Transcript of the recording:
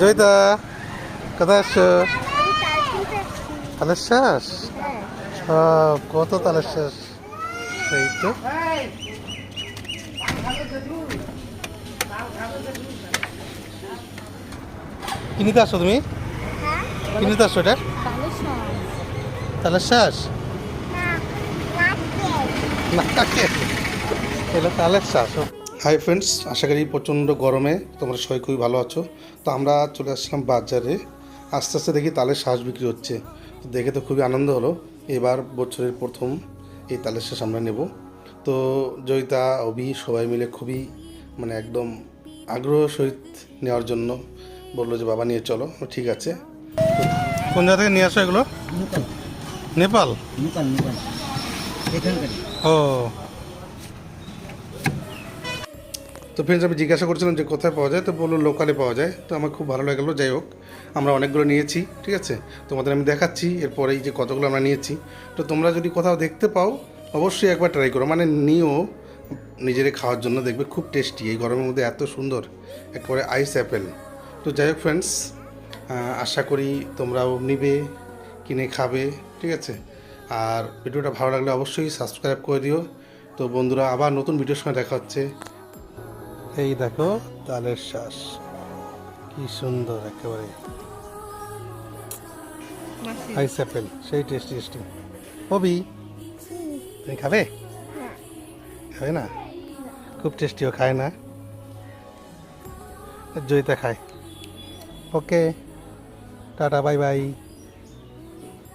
জয়িতা কোথায় আসছো তালের শ্বাস? কত তালের শ্বাস? এই তো। কি নিতে আসছো তুমি? কি নিতে আসছো এটা? তালের শ্বাস। এলো তালের শ্বাস হাই ফ্রেন্ডস আশা করি প্রচণ্ড গরমে তোমরা সবাই খুবই ভালো আছো। তো আমরা চলে আসলাম বাজারে। আস্তে আস্তে দেখি তালের শ্বাস বিক্রি হচ্ছে। তো দেখে তো খুবই আনন্দ হলো। এবার বছরের প্রথম এই তালের শ্বাস আমরা নেব। তো জয়িতা অভি সবাই মিলে খুবই মানে একদম আগ্রহ সহিত নেওয়ার জন্য বলল যে বাবা নিয়ে চলো। ঠিক আছে। কোন জায়গা থেকে নিয়ে আসো এগুলো? নেপাল। নিপাল? নিপাল ও। তো ফ্রেন্ডস আমি জিজ্ঞাসা করছিলাম যে কোথায় পাওয়া যায়? তো বলল লোকালে পাওয়া যায়। তো আমার খুব ভালো লাগল, যাই হোক। আমরা অনেকগুলো নিয়েছি, ঠিক আছে? তোমাদের আমি দেখাচ্ছি এরপরেই যে কতগুলো আমরা নিয়েছি। তো তোমরা যদি কোথাও দেখতে পাও, অবশ্যই একবার ট্রাই করো। মানে নিও, নিজেরে খাওয়ার জন্য দেখবে খুব টেস্টি এই গরমের মধ্যে এত সুন্দর, একবারে আইস অ্যাপেল তো যাই হোক ফ্রেন্ডস আশা করি তোমরাও নিবে, কিনে খাবে, ঠিক আছে? আর ভিডিওটা ভালো লাগলে অবশ্যই সাবস্ক্রাইব করে দিও। তো বন্ধুরা, আবার নতুন ভিডিওর সঙ্গে দেখা হচ্ছে। এই দেখো তালের শ্বাস। কি সুন্দর একেবারে। আইস অ্যাপেল সেই টেস্টি টেস্টি হবি তুমি খাবে? খাবে না? খুব টেস্টিও খায় না। জয়িতা খায়। ওকে টাটা বাই বাই